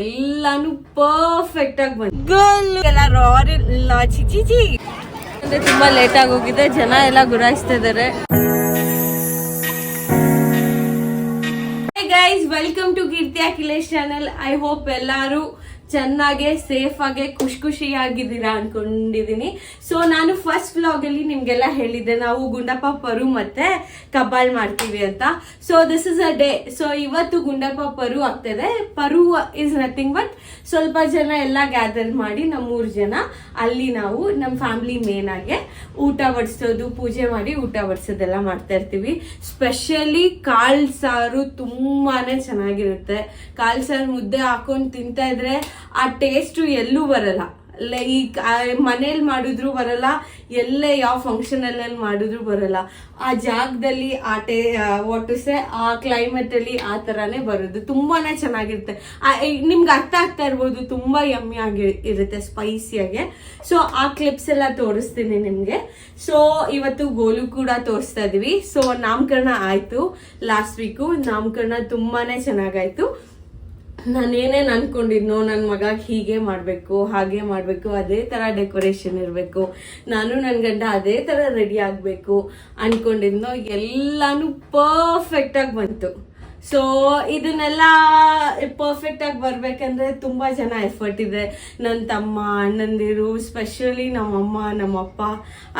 ಎಲ್ಲಾನು ಪರ್ಫೆಕ್ಟ್ ಆಗಿ ಬಂತು ಎಲ್ಲ ರಾರಿ ಚಿಚಿ ಅಂದ್ರೆ ತುಂಬಾ ಲೇಟ್ ಆಗಿ ಹೋಗಿದೆ, ಜನ ಎಲ್ಲ ಗುರಾಯಿಸ್ತಾ ಇದಾರೆ. Guys welcome to Keerthi Akhilesh channel I hope ಎಲ್ಲರೂ ಚೆನ್ನಾಗೆ ಸೇಫ್ ಆಗಿ ಖುಷಿ ಖುಷಿಯಾಗಿದ್ದೀರಾ ಅನ್ಕೊಂಡಿದೀನಿ. ಸೊ ನಾನು ಫಸ್ಟ್ ವ್ಲಾಗ್ ಅಲ್ಲಿ ನಿಮ್ಗೆಲ್ಲ ಹೇಳಿದ್ದೆ, ನಾವು ಗುಂಡಪ್ಪ ಪರು ಮತ್ತೆ ಕಬ್ಬಾಳ್ ಮಾಡ್ತೀವಿ ಅಂತ. So this is a day so ಇವತ್ತು ಗುಂಡಪ್ಪ ಪರು ಆಗ್ತದೆ. ಪರು ಇಸ್ ನಥಿಂಗ್ ಬಟ್ ಸ್ವಲ್ಪ ಜನ ಎಲ್ಲ ಗ್ಯಾದರ್ ಮಾಡಿ ನಮ್ಮ ಮೂರು ಜನ, ಅಲ್ಲಿ ನಾವು ನಮ್ಮ ಫ್ಯಾಮಿಲಿ ಮೇನ್ ಆಗಿ ಊಟ ಬಡಿಸೋದು, ಪೂಜೆ ಮಾಡಿ ಊಟ ಬಡಿಸೋದೆಲ್ಲ ಮಾಡ್ತಾ ಇರ್ತೀವಿ. ಸ್ಪೆಷಲಿ ಕಾಳು ಸಾರು ತುಂಬಾನೇ ಚೆನ್ನಾಗಿರುತ್ತೆ. ಕಾಳು ಸಾರು ಮುದ್ದೆ ಹಾಕೊಂಡು ತಿಂತಾ ಇದ್ರೆ ಆ ಟೇಸ್ಟು ಎಲ್ಲೂ ಬರಲ್ಲ. ಲೈಕ್ ಮನೇಲಿ ಮಾಡಿದ್ರು ಬರಲ್ಲ, ಎಲ್ಲೇ ಯಾವ ಫಂಕ್ಷನ್ ಅಲ್ಲಿ ಮಾಡಿದ್ರು ಬರಲ್ಲ. ಆ ಜಾಗದಲ್ಲಿ ಆ ಟೇ ಒಟ್ಟಿಸೆ ಆ ಕ್ಲೈಮೇಟಲ್ಲಿ ಆ ತರಾನೇ ಬರೋದು. ತುಂಬಾನೇ ಚೆನ್ನಾಗಿರುತ್ತೆ. ನಿಮ್ಗೆ ಅರ್ಥ ಆಗ್ತಾ ಇರ್ಬೋದು, ತುಂಬಾ ಯಮ್ಮಿ ಆಗಿ ಇರುತ್ತೆ ಸ್ಪೈಸಿಯಾಗೆ ಸೊ ಆ ಕ್ಲಿಪ್ಸ್ ಎಲ್ಲ ತೋರಿಸ್ತೀನಿ ನಿಮಗೆ. ಸೊ ಇವತ್ತು ಗೋಲು ಕೂಡ ತೋರಿಸ್ತಾ ಇದೀವಿ. ಸೊ ನಾಮಕರಣ ಆಯ್ತು. ಲಾಸ್ಟ್ ವೀಕು ನಾಮಕರಣ ತುಂಬಾನೇ ಚೆನ್ನಾಗಾಯ್ತು. ನಾನೇನೇನು ಅನ್ಕೊಂಡಿದ್ನೋ ನನ್ನ ಮಗ ಹೀಗೆ ಮಾಡಬೇಕು, ಹಾಗೆ ಮಾಡಬೇಕು, ಅದೇ ಥರ ಡೆಕೋರೇಷನ್ ಇರಬೇಕು, ನಾನು ನನ್ನ ಗಂಡ ಅದೇ ಥರ ರೆಡಿ ಆಗಬೇಕು ಅನ್ಕೊಂಡಿದ್ನೋ ಎಲ್ಲಾನು ಪರ್ಫೆಕ್ಟಾಗಿ ಬಂತು. ಸೊ ಇದನ್ನೆಲ್ಲ ಪರ್ಫೆಕ್ಟ್ ಆಗಿ ತುಂಬ ತುಂಬಾ ಜನ ಎಫರ್ಟ್ ಇದೆ. ನನ್ನ ತಮ್ಮ, ಅಣ್ಣಂದಿರು ಸ್ಪೆಷಲಿ ನಮ್ಮಮ್ಮ, ನಮ್ಮಪ್ಪ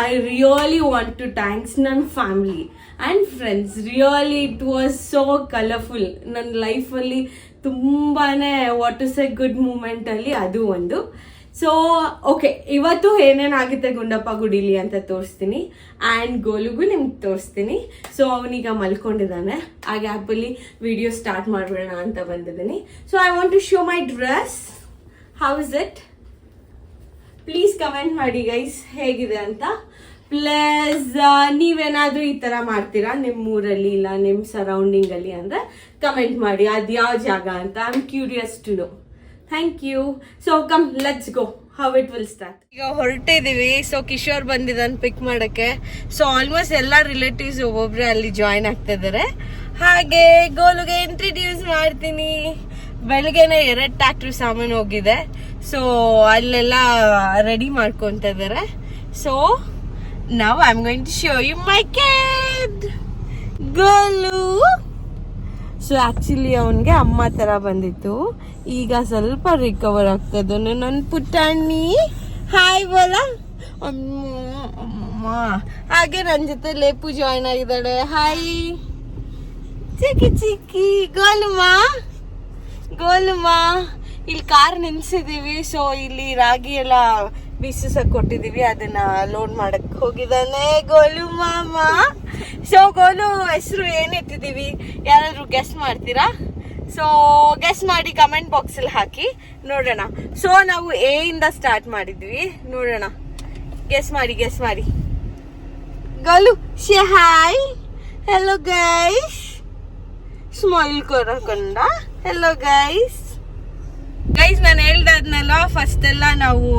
I really want to thanks ನನ್ನ family and friends really it was so colourful ನನ್ನ ಲೈಫಲ್ಲಿ ತುಂಬಾನೇ what is a good moment ಅಲ್ಲಿ ಅದು ಒಂದು. ಸೊ ಓಕೆ ಇವತ್ತು ಏನೇನಾಗುತ್ತೆ ಗುಂಡಪ್ಪ ಗುಡಿಲಿ ಅಂತ ತೋರಿಸ್ತೀನಿ. ಆ್ಯಂಡ್ ಗೋಲುಗೂ ನಿಮ್ಗೆ ತೋರಿಸ್ತೀನಿ. ಸೊ ಅವನೀಗ ಮಲ್ಕೊಂಡಿದ್ದಾನೆ. ಆ ಗ್ಯಾಪಲ್ಲಿ ವಿಡಿಯೋ ಸ್ಟಾರ್ಟ್ ಮಾಡೋಣ ಅಂತ ಬಂದಿದ್ದೀನಿ. So I want to show my dress how is it please comment ಮಾಡಿ ಗೈಸ್ ಹೇಗಿದೆ ಅಂತ. ಪ್ಲಸ್ ನೀವೇನಾದ್ರೂ ಈ ತರ ಮಾಡ್ತೀರಾ? ನಿಮ್ಮ ಊರಲ್ಲಿ ಇಲ್ಲ ನಿಮ್ಮ ಸರೌಂಡಿಂಗಲ್ಲಿ ಅಂದ್ರೆ ಕಮೆಂಟ್ ಮಾಡಿ. ಅದು ಯಾವ ಜಾಗ ಅಂತ? I am curious to know thank you so come let's go how it will start ಈಗ ಹೊರಟಿದ್ದೀವಿ ಸೊ ಕಿಶೋರ್ ಬಂದಿದ್ದಾನೆ ಪಿಕ್ ಮಾಡಕ್ಕೆ. ಸೊ ಆಲ್ಮೋಸ್ಟ್ ಎಲ್ಲ ರಿಲೇಟಿವ್ಸ್ ಒಬ್ಬೊಬ್ಬರೇ ಅಲ್ಲಿ ಜಾಯ್ನ್ ಆಗ್ತಾ ಇದ್ದಾರೆ. ಹಾಗೆ ಗೋಲುಗೆ ಇಂಟ್ರಡ್ಯೂಸ್ ಮಾಡ್ತೀನಿ. ಬೆಳಗ್ಗೆನೆ ಎರಡು ಟ್ಯಾಕ್ಟ್ರಿ ಸಾಮಾನು ಹೋಗಿದೆ. ಸೊ ಅಲ್ಲೆಲ್ಲ ರೆಡಿ ಮಾಡ್ಕೊಂತ ಇದ್ದಾರೆ. ಸೊ ನಾವು I am going to show you my Golu. So actually ಅವನಿಗೆ ಅಮ್ಮ ಥರ ಬಂದಿತ್ತು. ಈಗ ಸ್ವಲ್ಪ ರಿಕವರ್ ಆಗ್ತದೆ. ನನ್ನ ಪುಟ್ಟಣ್ಣಿ ಹಾಯ್ ಬೋಲ ಅಮ್ಮ ಹಾಗೆ ನನ್ನ ಜೊತೆ ಲೇಪು ಜಾಯ್ನ್ ಆಗಿದ್ದಾಳೆ. ಹಾಯ್ ಚಿಕ್ಕಿ ಚಿಕ್ಕಿ. ಗೋಲುಮ್ಮ ಗೋಲುಮ್ಮ ಇಲ್ಲಿ ಕಾರ್ ನಿಲ್ಸಿದೀವಿ. ಸೊ ಇಲ್ಲಿ ರಾಗಿ ಎಲ್ಲ ಬೀಸಿಸಕ್ ಕೊಟ್ಟಿದೀವಿ, ಅದನ್ನ ಲೋಡ್ ಮಾಡಕ್ ಹೋಗಿದ್ದಾನೆ ಗೋಲು ಮಾಮ. ಸೊ ಗೋಲು ಹೆಸರು ಏನ್ ಇಟ್ಟಿದೀವಿ? ಯಾರಾದ್ರೂ ಗೆಸ್ ಮಾಡ್ತೀರಾ? ಸೊ ಗೆಸ್ ಮಾಡಿ ಕಮೆಂಟ್ ಬಾಕ್ಸ್ ಅಲ್ಲಿ ಹಾಕಿ, ನೋಡೋಣ. ಸೊ ನಾವು ಎ ಇಂದ ಸ್ಟಾರ್ಟ್ ಮಾಡಿದ್ವಿ. ನೋಡೋಣ. ಗೆಸ್ ಮಾಡಿ ಗೆಸ್ ಮಾಡಿ. Golu say hi hello guys smile ಕೊರಕೊಂಡ hello guys guys ನಾನು ಹೇಳ್ದಾದ್ನಲ್ಲ ಫಸ್ಟ್ ಎಲ್ಲ ನಾವು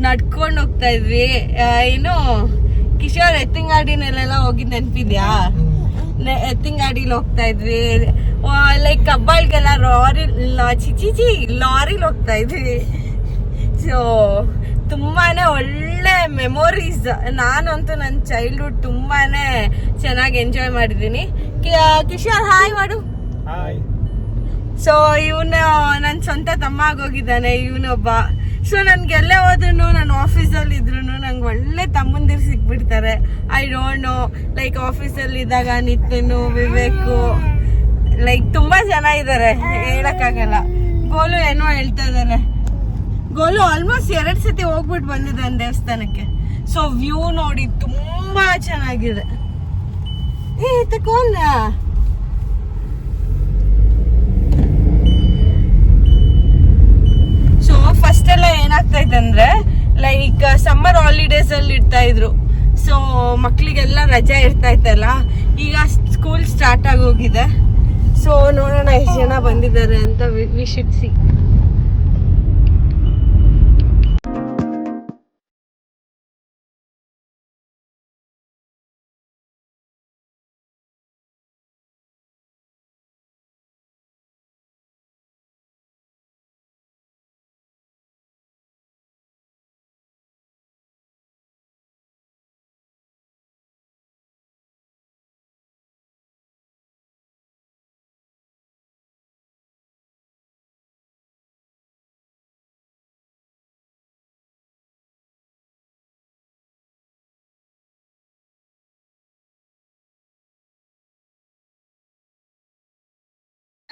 ನಡ್ಕೊಂಡು ಹೋಗ್ತಾ ಇದ್ವಿ. ಏನು ಕಿಶೋರ್ ಎತ್ತಿಂಗಾಡಿನಲ್ಲೆಲ್ಲ ಹೋಗಿ ನೆನ್ಪಿದ್ಯಾ? ಎತ್ತಿಂಗಾಡಿಲಿ ಹೋಗ್ತಾ ಇದ್ವಿ. ಲೈಕ್ ಕಬ್ಬಾಳ್ಗೆಲ್ಲ ಲಾರಿ ಚಿಚಿಚಿ ಲಾರಿಲಿ ಹೋಗ್ತಾ ಇದ್ವಿ. ಸೊ ತುಂಬಾನೇ ಒಳ್ಳೆ ಮೆಮೊರೀಸ್ ನಾನಂತೂ ನನ್ನ ಚೈಲ್ಡ್ಹುಡ್ ತುಂಬಾನೇ ಚೆನ್ನಾಗಿ ಎಂಜಾಯ್ ಮಾಡಿದ್ದೀನಿ. ಕಿ- ಕಿಶೋರ್ ಹಾಯ್ ಮಾಡು. ಹಾಯ್ ಸೊ ಇವನು ನನ್ನ ಸ್ವಂತ ತಮ್ಮ ಆಗೋಗಿದ್ದಾನೆ ಇವನೊಬ್ಬ ಸೊ ನನ್ಗೆಲ್ಲೇ ಹೋದ್ರು ನನ್ನ ಆಫೀಸಲ್ಲಿ ಇದ್ರು ನಂಗೆ ಒಳ್ಳೆ ತಮ್ಮಂದಿರು ಸಿಕ್ಬಿಡ್ತಾರೆ. ಐ ಡೋಂಟ್ ನೋ ಲೈಕ್ ಆಫೀಸಲ್ಲಿ ಇದ್ದಾಗ ನಿತಿನ್ ವಿವೇಕು ಲೈಕ್ ತುಂಬಾ ಜನ ಇದ್ದಾರೆ ಹೇಳಕ್ಕಾಗಲ್ಲ. ಗೋಲು ಏನೋ ಹೇಳ್ತಾ ಇದ್ದಾರೆ ಗೋಲು ಆಲ್ಮೋಸ್ಟ್ ಎರಡು ಸತಿ ಹೋಗ್ಬಿಟ್ಟು ಬಂದಿದ್ದಾನೆ ದೇವಸ್ಥಾನಕ್ಕೆ. ಸೊ ವ್ಯೂ ನೋಡಿ ತುಂಬಾ ಚೆನ್ನಾಗಿದೆ. ಏ ತಕೋಲ್ಲ ಸೊ ಫಸ್ಟ್ ಎಲ್ಲ ಏನಾಗ್ತಾ ಅಂದ್ರೆ ಲೈಕ್ ಸಮ್ಮರ್ ಹಾಲಿಡೇಸ್ ಅಲ್ಲಿ ಇಡ್ತಾ ಇದ್ರು. ಸೊ ಮಕ್ಳಿಗೆಲ್ಲ ರಜೆ ಇರ್ತಾ ಇತ್ತಲ್ಲ, ಈಗ ಸ್ಕೂಲ್ ಸ್ಟಾರ್ಟ್ ಆಗೋಗಿದೆ. ಸೊ ನೋಡೋಣ ಎಷ್ಟು ಜನ ಬಂದಿದ್ದಾರೆ ಅಂತ we should see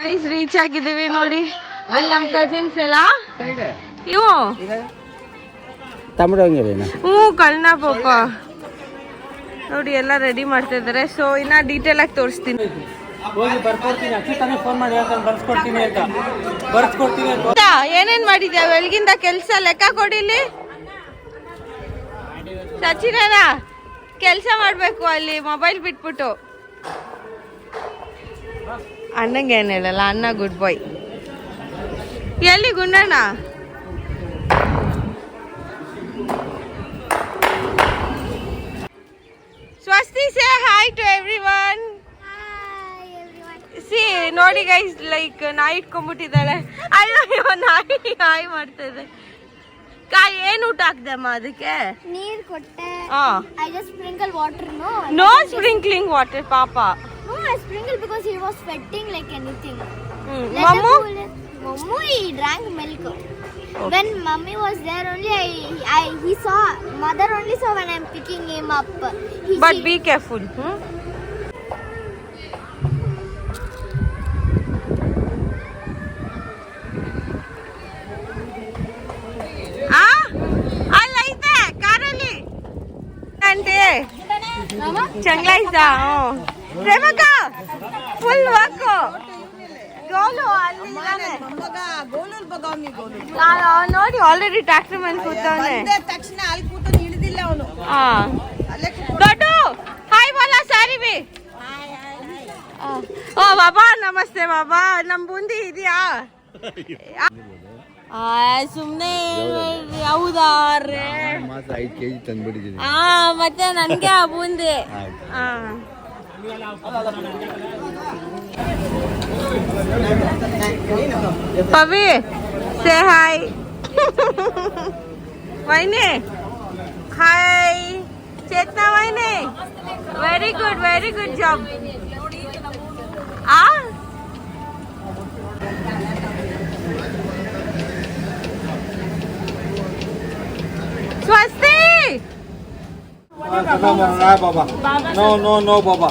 guys reach ಆಗಿದ್ದೀವಿ ನೋಡಿ. ಅಲ್ಲಿ ನಮ್ಮ ಕಸಿನ್ಸ್ ಎಲ್ಲ. ಇವು. ಹ್ಞೂ ಕಳ್ಳ ಪಾಪ. ನೋಡಿ ಎಲ್ಲ ರೆಡಿ ಮಾಡ್ತಾ ಇದ್ದಾರೆ. ಸೊ ಇನ್ನ ಡೀಟೇಲ್ ಆಗಿ ತೋರಿಸ್ತೀನಿ. ಏನೇನ್ ಮಾಡಿದ್ಯಾ? ಬೆಳಗಿಂದ ಕೆಲ್ಸ ಲೆಕ್ಕ ಕೊಡಿಲಿ ಸಚಿನನ ಕೆಲ್ಸ ಮಾಡ್ಬೇಕು ಅಲ್ಲಿ ಮೊಬೈಲ್ ಬಿಟ್ಬಿಟ್ಟು. ಅಣ್ಣಂಗೆ ಏನ್ ಹೇಳಲ್ಲ ಅಣ್ಣ ಗುಡ್ ಬಾಯ್ ಎಲ್ಲಿ Gundanna Swasti say hi to everyone see ನೋಡಿ ಗೈಸ್ ಲೈಕ್ ನಾಯಿ ಇಟ್ಕೊಂಡ್ಬಿಟ್ಟಿದ್ದಾಳೆ ಅಯ್ಯೋ ಅಯ್ಯೋ ನಾಯಿ ಹಾಯ್ ಮಾಡ್ತಾ ಇದೆ ಕಾಯಿ ಏನು ಊಟ ಹಾಕ್ದಮ್ಮ ಅದಕ್ಕೆ ನೀರ್ ಕೊಟ್ಟೆ ಹಾ I just sprinkle water, no? No sprinkling water ಪಾಪ No, I sprinkled because he was sweating like anything. Mm. Let Mamu? Mamu, he drank milk. Okay. When mummy was there only, I, I he saw mother only saw when I'm picking him up. He, but be careful. Hmm? Chẳng lấy sao ಪ್ರೇಮಕ್ಕ full ವಾಕು ಗೋಲು ನೋಡಿ already tractor ಮೇಲೆ ಕೂತವನೆ ತಕ್ಷಣ ಅಲ್ಲಿ ಕೂತು ಇಳಿದಿಲ್ಲ ಅವನು ಹಾ ದೊಡ್ಡ ಹಾಯ್ ಬೋಲ ಸಾರಿ ಬಿ. ಓ ಬಾಬಾ ನಮಸ್ತೆ ಬಾಬಾ ನಮ್ ಬುಂದಿ ಇದೆಯಾ? ಸುಮ್ನೆ ಹೌದಾ ರೇ? ಮಾತ್ರ ಐದು ಕೆಜಿ ತಂದ್ಬಿಟ್ಟಿದ್ದೀನಿ. ಆ ಮತ್ತೆ ನನ್ಗೆ ಆ ಬೂಂದಿ. ಆ. ಪವಿ ಸೇ ಹಾಯ್ ವೈನೆ hi Chetana ವೈನೆ very good very good job ಆ ಸ್ವಸ್ತಿ ಬಾಬಾ ನೋ ನೋ ನೋ ಬಾಬಾ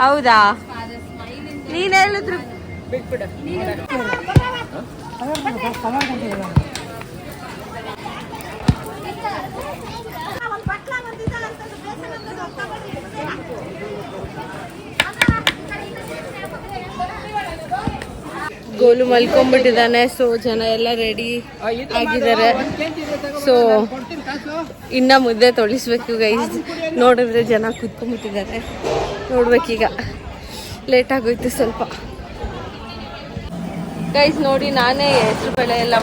ಹೌದಾ? ನೀನ್ ಹೇಳಿದ್ರು. ಗೋಲು ಮಲ್ಕೊಂಡ್ಬಿಟ್ಟಿದ್ದಾನೆ ಸೊ ಜನ ಎಲ್ಲ ರೆಡಿ ಆಗಿದ್ದಾರೆ. ಸೊ ಇನ್ನ ಮುದ್ದೆ ತೊಳಿಸ್ಬೇಕು ಗೈಸ್ ನೋಡಿದ್ರೆ ಜನ ಕುತ್ಕೊಂಡ್ಬಿಟ್ಟಿದ್ದಾರೆ. ನೋಡ್ಬೇಕೀಗ. ಲೇಟ್ ಆಗೋಯ್ತು ಸ್ವಲ್ಪ. ಗೈಸ್ ನೋಡಿ ನಾನೇ ಹೆಸರು ಬೆಳೆ ಎಲ್ಲ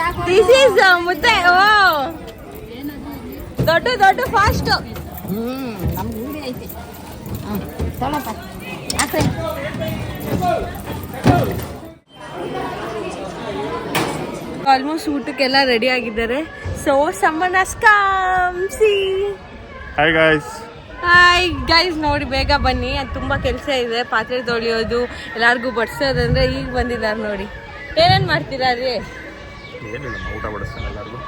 ರಾಕ್ ದಿಸ್ ಈಸ್ ಮುದ್ದೆ. ಓ! ದೊಡ್ಡ ದೊಡ್ಡ ಫಾಸ್ಟ್ ಆಲ್ಮೋಸ್ಟ್ ಊಟಕ್ಕೆಲ್ಲ ರೆಡಿ ಆಗಿದ್ದಾರೆ. ಸೊ ಸಮ್ಮನ್ C hi guys hi guys ನೋಡಿ ಬೇಗ ಬನ್ನಿ. ಅದು ತುಂಬ ಕೆಲಸ ಇದೆ. ಪಾತ್ರೆ ತೊಳೆಯೋದು ಎಲ್ಲರಿಗೂ ಬಡಿಸೋದಂದ್ರೆ ಈಗ ಬಂದಿದ್ದಾರೆ ನೋಡಿ. ಏನೇನು ಮಾಡ್ತೀರಾ ರೀ? ಊಟ ಬಡಿಸ್ತಾನೆ ಎಲ್ಲರಿಗೂ.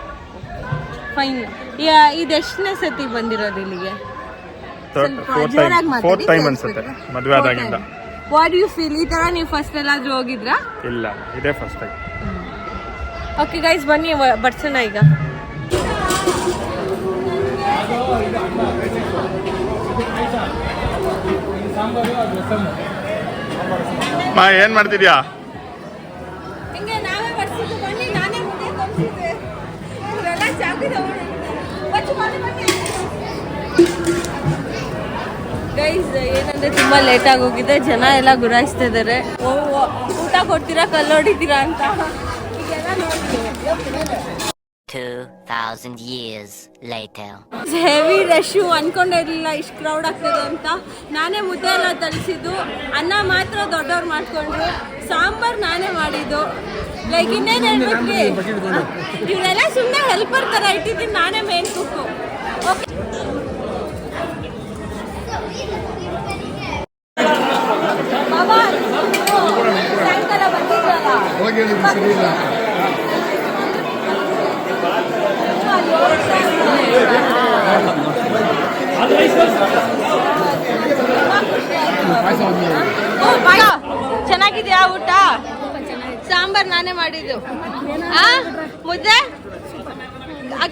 ಫೈನ್ ಇದು ಎಷ್ಟನೇ ಸತಿ ಬಂದಿರೋದು ಇಲ್ಲಿಗೆ? Fourth time. ಅನ್ಸುತ್ತೆ. ಮದುವೆ ಆದಾಗಿಂದ. ವಾಟ್ ಯು ಫೀಲ್ ಈ ತರ ನೀವು ಫಸ್ಟ್ ಎಲ್ಲಾದ್ರೂ ಹೋಗಿದ್ರಾ? ಇಲ್ಲ ಇದೇ ಫಸ್ಟ್ ಟೈಮ್ ಓಕೆ ಗೈಸ್ ಬನ್ನಿ ಬಡ್ಸೋಣ ಈಗ. ಮಾ ಏನ್ ಮಾಡ್ತಿದ್ಯಾ? ಗೈಸ್ ಏನಂದ್ರೆ ತುಂಬಾ ಲೇಟ್ ಆಗಿ ಹೋಗಿದೆ. ಜನ ಎಲ್ಲ ಗುರಾಯಿಸ್ತಾ ಇದ್ದಾರೆ ಊಟ ಕೊಡ್ತೀರಾ ಕಲ್ಲು ಹೊಡಿತೀರಾ ಅಂತ? 2,000 years later. ಹೆವಿ ರಶ್ಶು ಅನ್ಕೊಂಡೇ ಇರಲಿಲ್ಲ ಇಷ್ಟು ಕ್ರೌಡ್ ಆಗ್ತದೆ ಅಂತ. ನಾನೇ ಮುದ್ದೆ ಎಲ್ಲ ತರಿಸಿದ್ದು ಅನ್ನ ಮಾತ್ರ ದೊಡ್ಡವ್ರು ಮಾಡ್ಕೊಂಡ್ರು. ಸಾಂಬಾರ್ ನಾನೇ ಮಾಡಿದ್ದು. ಲೈಕ್ ಇನ್ನೇನು ಹೇಳ್ಬೇಕ್ರಿ ಇವರೆಲ್ಲ ಸುಮ್ಮನೆ ಹೆಲ್ಪರ್ ಥರ ಇಟ್ಟಿದ್ದೀನಿ ನಾನೇ ಮೇನ್ ಕುಕ್ಕು ಓಕೆ ಬಾಬಾ ಸಾಯಂಕಾಲ ಬಂದಿದ್ರಲ್ಲ ಓ, ಇಲ್ಲ ಚೆನ್ನಾಗಿದ್ಯಾ ಊಟ? ಸಾಂಬಾರ್ ನಾನೇ ಮಾಡಿದ್ದು. ಆ ಮುದ್ದೆ?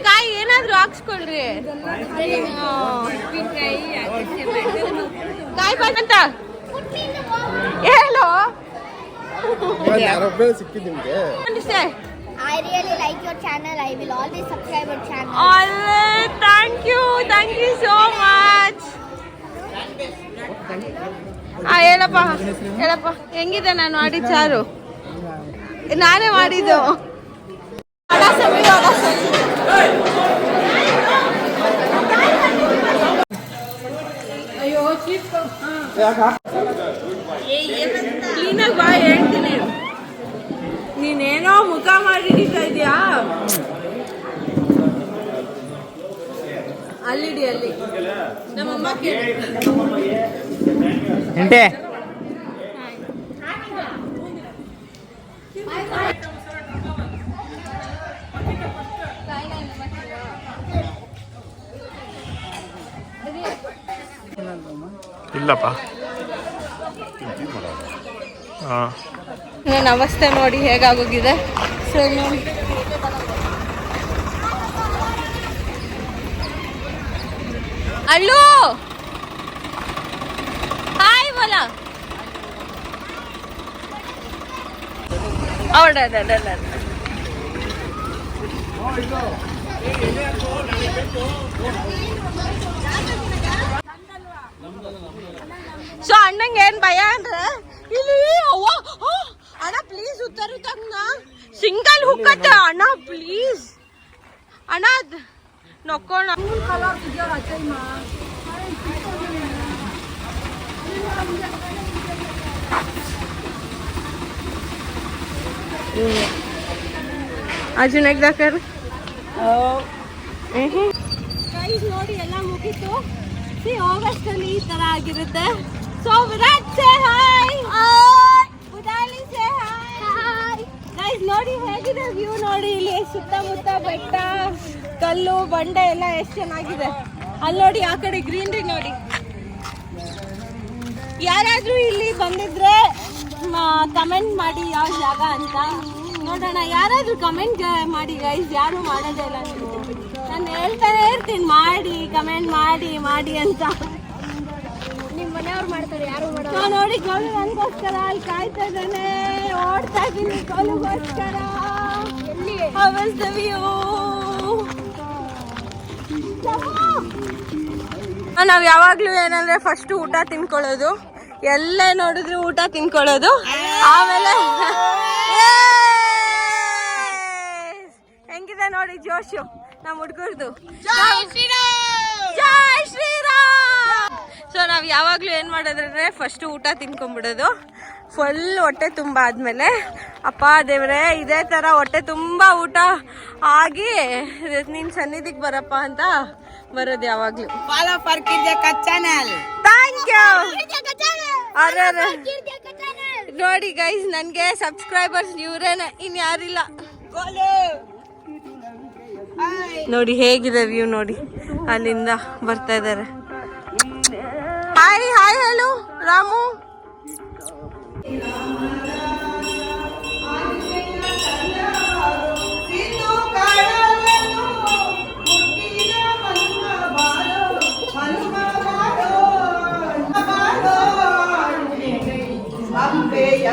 ಕಾಯಿ ಏನಾದ್ರೂ ಹಾಕ್ಸ್ಕೊಳ್ರಿ. ಕಾಯಿ ಬಂತ ಅನಿಸ್ತೆ I really like your channel. I will always subscribe your channel. Thank you thank you so much ಆ ಹೇಳಪ್ಪ ಹೇಳಪ್ಪ ಹೆಂಗಿದೆ ನಾನು ಮಾಡಿದ ಚಾರು ನಾನೇ ಮಾಡಿದ್ದು ವಡ ಸಮಿ. ಬಾ ಹೇಳ್ತೀನಿ. ನೀನೇನೋ ಮುಖ ಮಾಡಿ ಹಿಡಿತಾ ಇದೀಯಾ? ಅಲ್ಲಿಡಿ ಅಲ್ಲಿ. ನಮ್ಮಮ್ಮ ಕೇಳಿ. ಎಂಟೆ? ಇಲ್ಲಪ್ಪ. ನನ್ನ ಅವಸ್ಥೆ ನೋಡಿ ಹೇಗಾಗೋಗಿದೆ? ಸೊ ಅಲ್ಲೂ! ಹಾಯ್ ಬಲ ಅವಡ ಸೊ ಅಣ್ಣಂಗೆ ಏನ್ ಭಯ ಅಂದ್ರೆ? ಇಲ್ಲಿ ಅವ್ವ. ಆ, ಅಣ್ಣ ಪ್ಲೀಸ್ ಉತ್ತರ ತಗ್ನ ಸಿಂಗಲ್ ಹುಕ್ಕತ್ತೆ ಅಣ್ಣ ಪ್ಲೀಸ್ ಅಣ್ಣ ಅದ್ ನೊಕ್ಕೋಣ. ಅರ್ಜುನ್ ಎಗ್ದಾಕರ್ ಗೈಸ್ ನೋಡಿ ಎಲ್ಲ ಮುಗೀತು. ಸಿ ಆಗಸ್ಟ್ ಅಲ್ಲಿ ಈ ತರ ಆಗಿರುತ್ತೆ. So hi. ಸೇ ಹಾಯ್ ಬುದಾಲಿ ಸೇ ಹಾಯ್ ಗೈಸ್ ನೋಡಿ ಹೇಗಿದೆ ವ್ಯೂ ನೋಡಿ ಇಲ್ಲಿ ಸುತ್ತಮುತ್ತ ಬೆಟ್ಟ ಕಲ್ಲು ಬಂಡೆ ಎಲ್ಲ ಎಷ್ಟು ಚೆನ್ನಾಗಿದೆ. ಅಲ್ಲಿ ನೋಡಿ ಆ ಕಡೆ ಗ್ರೀನ್ರಿ ನೋಡಿ. ಯಾರಾದ್ರೂ ಇಲ್ಲಿ ಬಂದಿದ್ರೆ ಕಮೆಂಟ್ ಮಾಡಿ ಯಾವ ಜಾಗ ಅಂತ. ನೋಡೋಣ ಯಾರಾದ್ರೂ ಕಮೆಂಟ್ ಮಾಡಿ ಗೈಸ್ ಯಾರು ಮಾಡೋದೇ ಇಲ್ಲ ನೀವು ನಾನು ಹೇಳ್ತಾನೆ ಇರ್ತೀನಿ ಮಾಡಿ ಕಮೆಂಟ್ ಮಾಡಿ ಮಾಡಿ ಅಂತ. ಮನೆಯವ್ರು ಮಾಡ್ತಾರೆ ಯಾರು ಮಾಡಲ್ಲ. ನೋಡಿ ಗೋಲು ನನಗೋಸ್ಕರ ಅಲ್ಲಿ ಕಾಯ್ತಾ ಇದ್ದಾನೆ. ಓಡ್ತಾ ಇದ್ದೀನಿ ಗೋಲುಗೋಸ್ಕರ. ಎಲ್ಲಿ ಅವಸ್ತವಿಯೋ ನಾವು ಯಾವಾಗ್ಲೂ ಏನಂದ್ರೆ ಫಸ್ಟ್ ಊಟ ತಿನ್ಕೊಳ್ಳೋದು. ಎಲ್ಲ ನೋಡಿದ್ರು ಊಟ ತಿನ್ಕೊಳ್ಳೋದು. ಆಮೇಲೆ ಹೆಂಗಿದೆ ನೋಡಿ ಜೋಶು ನಮ್ಮ ಹುಡುಗರ್ದು. ಜೈ ಶ್ರೀರಾಮ್! ಸೊ ನಾವು ಯಾವಾಗಲೂ ಏನು ಮಾಡೋದ್ರೆ ಫಸ್ಟು ಊಟ ತಿನ್ಕೊಂಬಿಡೋದು ಫುಲ್ ಹೊಟ್ಟೆ ತುಂಬ ಆದಮೇಲೆ ಅಪ್ಪ ದೇವರೇ ಇದೇ ಥರ ಹೊಟ್ಟೆ ತುಂಬ ಊಟ ಆಗಿ ನಿನ್ನ ಸನ್ನಿಧಿಗೆ ಬರಪ್ಪ ಅಂತ ಬರೋದು ಯಾವಾಗಲೂ. Follow for channel thank you ಅರೆ ನೋಡಿ ಗೈಸ್ ನನಗೆ ಸಬ್ಸ್ಕ್ರೈಬರ್ಸ್ ಇವರೇನೆ ಇನ್ಯಾರಿಲ್ಲ ನೋಡಿ ಹೇಗಿದೆ ವ್ಯೂ ನೋಡಿ ಅಲ್ಲಿಂದ ಬರ್ತಾ ಇದ್ದಾರೆ ಹಾಯ್ ಹಾಯ್ ಹಲೋ ರಾಮು ಅಂಬೆಯ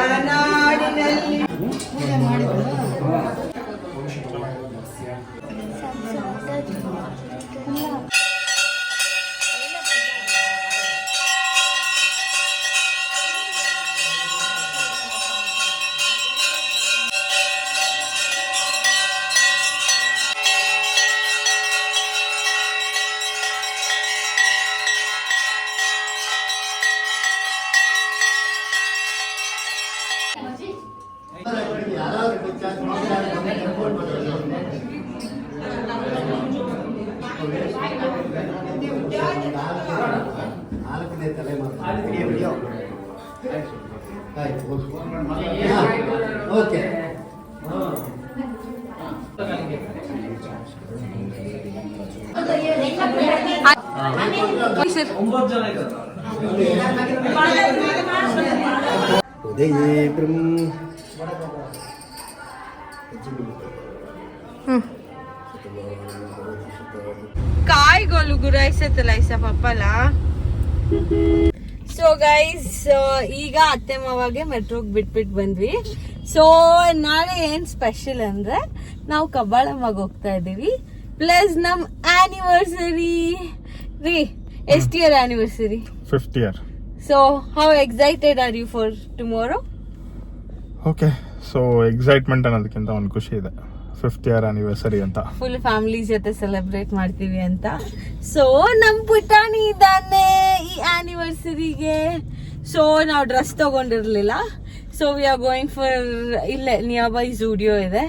ಓಕೆ ಉದಯ ಬ್ರಹ್ಮ ಕಾಯಿಗಳು ಗುರಾಯಿಸತ್ತಲ್ಲ ಐಸ ಪಪ್ಪಲ್ಲ ಸೊ ಗೈಸ್ ಈಗ ಅತ್ತೆ ಮಾವಾಗೆ ಮೆಟ್ರೋಗ್ ಬಿಟ್ಬಿಟ್ಟು ಬಂದ್ವಿ. ಸೊ ನಾಳೆ ಏನ್ ಸ್ಪೆಷಲ್ ಅಂದ್ರೆ ನಾವು ಕಬ್ಬಾಳಮ್ಮಗೆ ಹೋಗ್ತಾ ಇದೀವಿ ಪ್ಲಸ್ ನಮ್ ಆನಿವರ್ಸರಿ ರೀ ಎಷ್ಟ್ year anniversary fifth year so how excited are you for tomorrow okay so excitement ಅನ್ನೋದಕ್ಕಿಂತ ಒಂದು ಖುಷಿ ಇದೆ. ಫಿಫ್ತ್ ಇಯರ್ ಆನಿವರ್ಸರಿ ಅಂತ. ಫುಲ್ ಫ್ಯಾಮಿಲಿ ಜೊತೆ ಸೆಲೆಬ್ರೇಟ್ ಮಾಡ್ತೀವಿ ಅಂತ. ಸೊ ನಮ್ ಪುಟಾಣಿ ಇದ್ದಾನೆ ಈ ಆನಿವರ್ಸರಿಗೆ ಸೊ ನಾವು dress ತಗೊಂಡಿರ್ಲಿಲ್ಲ. So we are going for ಇಲ್ಲೇ ನಿಯರ್ ಬೈ ಸ್ಟುಡಿಯೋ ಇದೆ.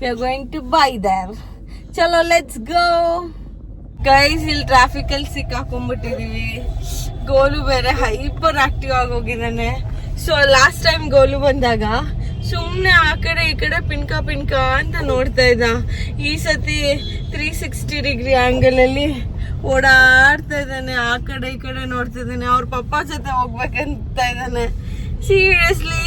We are going to buy there ಚಲೋ ಲೆಟ್ಸ್ ಗೋ ಗೈಸ್ ಇಲ್ಲಿ ಟ್ರಾಫಿಕ್ ಅಲ್ಲಿ ಸಿಕ್ಕಾಕೊಂಡ್ಬಿಟ್ಟಿದೀವಿ. ಗೋಲು ಬೇರೆ ಹೈಪರ್ ಆಕ್ಟಿವ್ ಆಗಿ ಹೋಗಿದ್ದಾನೆ. ಸೊ ಲಾಸ್ಟ್ ಟೈಮ್ ಗೋಲು ಬಂದಾಗ ಸುಮ್ನೆ ಆ ಕಡೆ ಈ ಕಡೆ ಪಿನ್ಕ ಪಿನ್ಕ ಅಂತ ನೋಡ್ತಾ ಇದ್ದ. ಈ ಸತಿ ತ್ರೀ ಸಿಕ್ಸ್ಟಿ ಡಿಗ್ರಿ ಆಂಗಲ್ ಅಲ್ಲಿ ಓಡಾಡ್ತಾ ಇದ್ದಾನೆ, ಆ ಕಡೆ ಈ ಕಡೆ ನೋಡ್ತಾ ಇದ್ದಾನೆ, ಅವ್ರ ಪಪ್ಪ ಜೊತೆ ಹೋಗ್ಬೇಕಂತ ಇದ್ದಾನೆ. ಸೀರಿಯಸ್ಲಿ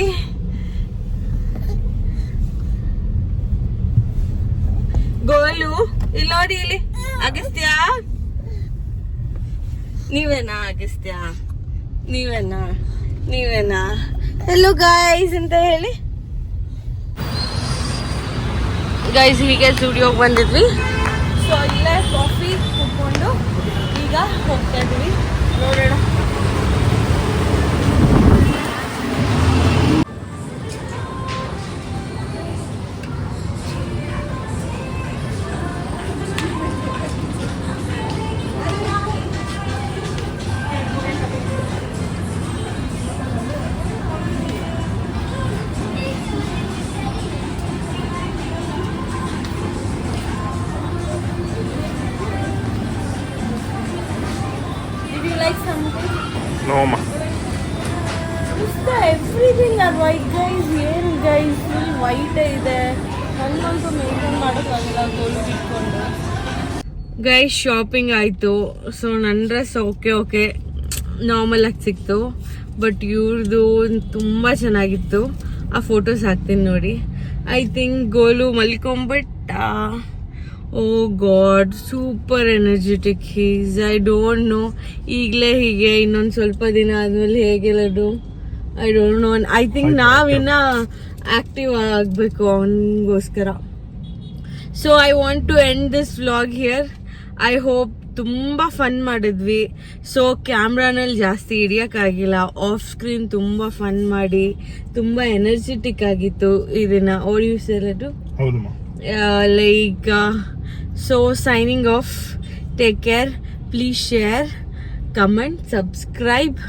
ಗೋಲು, ಇಲ್ಲಿ ನೋಡಿ ಇಲ್ಲಿ. ಅಗಸ್ತ್ಯ? ನೀವೇನಾ ಅಗಸ್ತ್ಯ? ನೀವೇನಾ? ನೀವೇನಾ? ಹೆಲೋ ಗಾಯ್ಸ್ ಅಂತ ಹೇಳಿ. ಗೈಸ್ ಹೀಗೆ ಸ್ಟುಡಿಯೋಗೆ ಬಂದಿದ್ವಿ. ಸೊ ಇಲ್ಲೇ ಕಾಫಿ ಕುಟ್ಕೊಂಡು ಈಗ ಹೋಗ್ತಾ ಇದ್ವಿ ನೋಡೋಣ. Like something? ನೋಮ ಎವ್ರಿಥಿಂಗ್ ಆರ್ ವೈಟ್ ಗೈಸ್ ಏನು ಗೈಸ್ ಫುಲ್ ವೈಟ್ ಇದೆ. ನನಗಂತೂ ಮೇಂಟೈನ್ ಮಾಡೋಕ್ಕಾಗಲ್ಲ ಗೋಲ್ಡ್ ಇಟ್ಕೊಂಡು ಗೈಸ್ ಶಾಪಿಂಗ್ ಆಯಿತು. ಸೊ ನನ್ನ ಡ್ರೆಸ್ ಓಕೆ ಓಕೆ ನಾರ್ಮಲ್ ಆಗಿ ಸಿಕ್ತು. ಬಟ್ ಇವ್ರದ್ದು ತುಂಬ ಚೆನ್ನಾಗಿತ್ತು. ಆ ಫೋಟೋಸ್ ಹಾಕ್ತೀನಿ ನೋಡಿ. ಐ ಥಿಂಕ್ ಗೋಲು ಮಲ್ಕೊಂಬಿಟ್ಟ. ಓ god super energetic he's I don't know ಈಗಲೇ ಹೀಗೆ ಇನ್ನೊಂದು ಸ್ವಲ್ಪ ದಿನ ಆದಮೇಲೆ ಹೇಗೆಲ್ಲ laddu? I don't know I think ನಾವಿನ್ನ active ಆಗಬೇಕು ಅವನಿಗೋಸ್ಕರ. So I want to end this vlog here I hope ತುಂಬ ಫನ್ ಮಾಡಿದ್ವಿ. ಸೊ ಕ್ಯಾಮ್ರಾನಲ್ಲಿ ಜಾಸ್ತಿ ಹಿಡಿಯೋಕ್ಕಾಗಿಲ್ಲ. ಆಫ್ ಸ್ಕ್ರೀನ್ ತುಂಬ ಫನ್ ಮಾಡಿ ತುಂಬ ಎನರ್ಜೆಟಿಕ್ ಆಗಿತ್ತು ಇದನ್ನು ಓಡಿ uh, like uh, so signing off take care. Please share comment subscribe.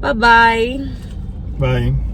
Bye bye bye.